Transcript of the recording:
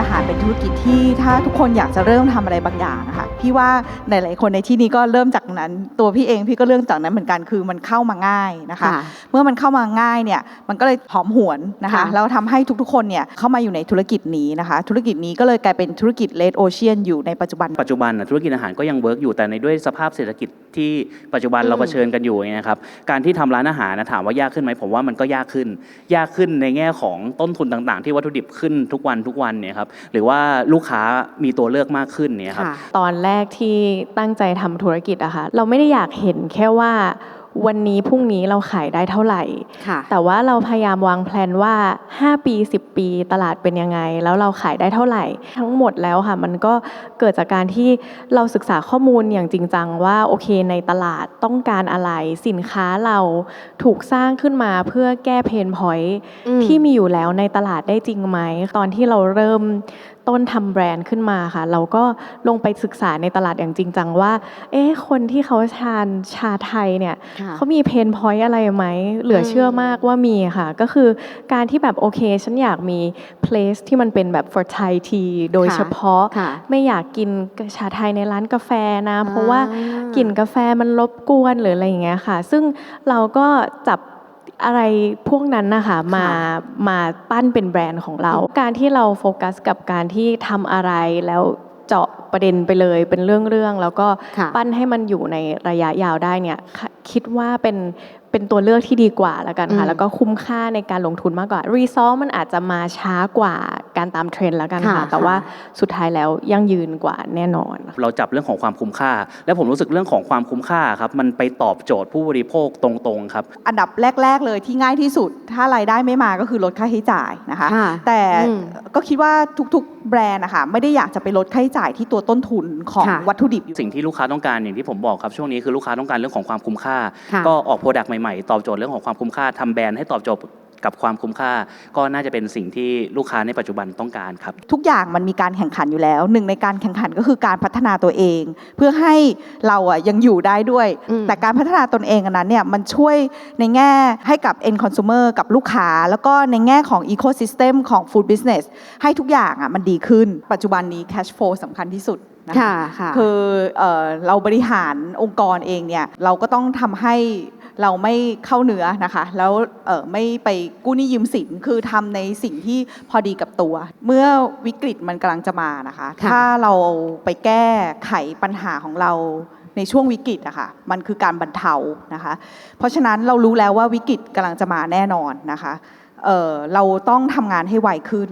อาหารเป็นธุรกิจที่ถ้าทุกคนอยากจะเริ่มทำอะไรบางอย่างนะคะ พี่ว่าหลาย ๆ คนในที่นี้ก็เริ่มจากนั้น ตัวพี่เองพี่ก็เริ่มจากนั้นเหมือนกันคือมันเข้ามาง่ายนะคะค่ะเมื่อมันเข้ามาง่ายเนี่ยมันก็เลยหอมหวนนะคะค่ะแล้วทำให้ทุก ๆ คนเนี่ยเข้ามาอยู่ในธุรกิจนี้นะคะ ธุรกิจนี้ก็เลยกลายเป็นธุรกิจเลดโอเชียนอยู่ในปัจจุบันปัจจุบันน่ะธุรกิจอาหารก็ยังเวิร์กอยู่แต่ในด้วยสภาพเศรษฐกิจที่ปัจจุบันอืมเราเผชิญกันอยู่อย่างเงี้ยนะครับการที่ทำร้านอาหารนะถามว่ายากขึ้นไหมผมว่ามันก็ยากขึ้น ยากขึ้นในแง่ของต้นทุนต่างๆ ที่วัตถุดิบขึ้นทุกวันทุกวันเนี่ยครับหรือว่าลูกค้ามีตัวเลือกมากขึ้นเนี่ยครับค่ะตอนแรกที่ตั้งใจทำธุรกิจอะค่ะเราไม่ได้อยากเห็นแค่ว่าวันนี้พรุ่งนี้เราขายได้เท่าไหร่ค่ะแต่ว่าเราพยายามวางแผนว่า 5 ปี 10 ปีตลาดเป็นยังไง แล้วเราขายได้เท่าไหร่ ทั้งหมดแล้วค่ะ มันก็เกิดจากการที่เราศึกษาข้อมูลอย่างจริงจังว่าโอเคในตลาดต้องการอะไรสินค้าเราถูกสร้างขึ้นมาเพื่อแก้เพนพอยต์อืมที่มีอยู่แล้วในตลาดได้จริงไหม ตอนที่เราเริ่มต้นทำแบรนด์ขึ้นมาค่ะ เราก็ลงไปศึกษาในตลาดอย่างจริงจังว่า เอ๊ะคนที่เขาทานชาไทยเนี่ยค่ะเขามีเพนพอยต์อะไรไหม เหลือเชื่อมากว่ามีค่ะ ก็คือการที่แบบโอเค ฉันอยากมี place ที่มันเป็นแบบ for Thai tea โดยค่ะเฉพาะค่ะไม่อยากกินชาไทยในร้านกาแฟนะ เพราะว่าอ่ากลิ่นกาแฟมันรบกวนหรืออะไรอย่างเงี้ยค่ะ ซึ่งเราก็จับ อะไรพวกนั้นนะคะมามาปั้นเป็นแบรนด์ของเรา การที่เราโฟกัสกับการที่ทำอะไรแล้วเจาะประเด็นไปเลยเป็นเรื่องๆแล้วก็ค่ะปั้นให้มันอยู่ในระยะยาวได้เนี่ยค่ะคิดว่าเป็นเป็นตัวเลือกที่ดีกว่าแล้วกันอืค่ะมแล้วก็คุ้มค่าในการลงทุนมากกว่ารีซอสมันอาจจะมาช้ากว่า การตามเทรนด์แล้วกันค่ะ ค่ะแต่ว่าสุดท้ายแล้วยั่งยืนกว่าแน่นอนเราจับเรื่องของความคุ้มค่า และผมรู้สึกเรื่องของความคุ้มค่าครับมันไปตอบโจทย์ผู้บริโภคตรงๆครับ อันดับแรก ๆ เลยที่ง่ายที่สุด ถ้ารายได้ไม่มาก็คือลดค่าใช้จ่ายนะคะ ค่ะแต่อืมก็คิดว่าทุกๆ แบรนด์นะคะไม่ได้อยากจะไปลดค่าใช้จ่ายที่ตัวต้นทุนของค่ะ วัตถุดิบอยู่ สิ่งที่ลูกค้าต้องการอย่างที่ผมบอกครับช่วงนี้คือลูกค้าต้องการเรื่องของความคุ้มค่า ค่ะ ก็ออกโปรดักต์ใหม่ๆ ตอบโจทย์เรื่องของความคุ้มค่าทำแบรนด์ให้ตอบโจทย์ กับความคุ้มค่า ก็น่าจะเป็นสิ่งที่ลูกค้าในปัจจุบันต้องการครับ ทุกอย่างมันมีการแข่งขันอยู่แล้วหนึ่งในการแข่งขันก็คือการพัฒนาตัวเอง เพื่อให้เราอะยังอยู่ได้ด้วยอืมแต่การพัฒนาตนเองอันนั้นเนี่ยมันช่วยในแง่ให้กับ end consumer กับลูกค้า แล้วก็ในแง่ของ ecosystem ของ food business ให้ทุกอย่างอะมันดีขึ้น ปัจจุบันนี้ cash flow สำคัญที่สุดนะคะค่ะค่ะคือเอ่อเราบริหารองค์กรเองเนี่ยเราก็ต้องทำให้ เราไม่เข้าเนื้อนะคะ แล้วเอ่อไม่ไปกู้หนี้ยืมสินคือทำในสิ่งที่พอดีกับตัว เมื่อวิกฤตมันกำลังจะมานะคะค่ะถ้าเราไปแก้ไขปัญหาของเราในช่วงวิกฤตอะคะมันคือการบรรเทานะคะ เพราะฉะนั้นเรารู้แล้วว่าวิกฤตกำลังจะมาแน่นอนนะคะเอ่อเราต้องทำงานให้ไวขึ้น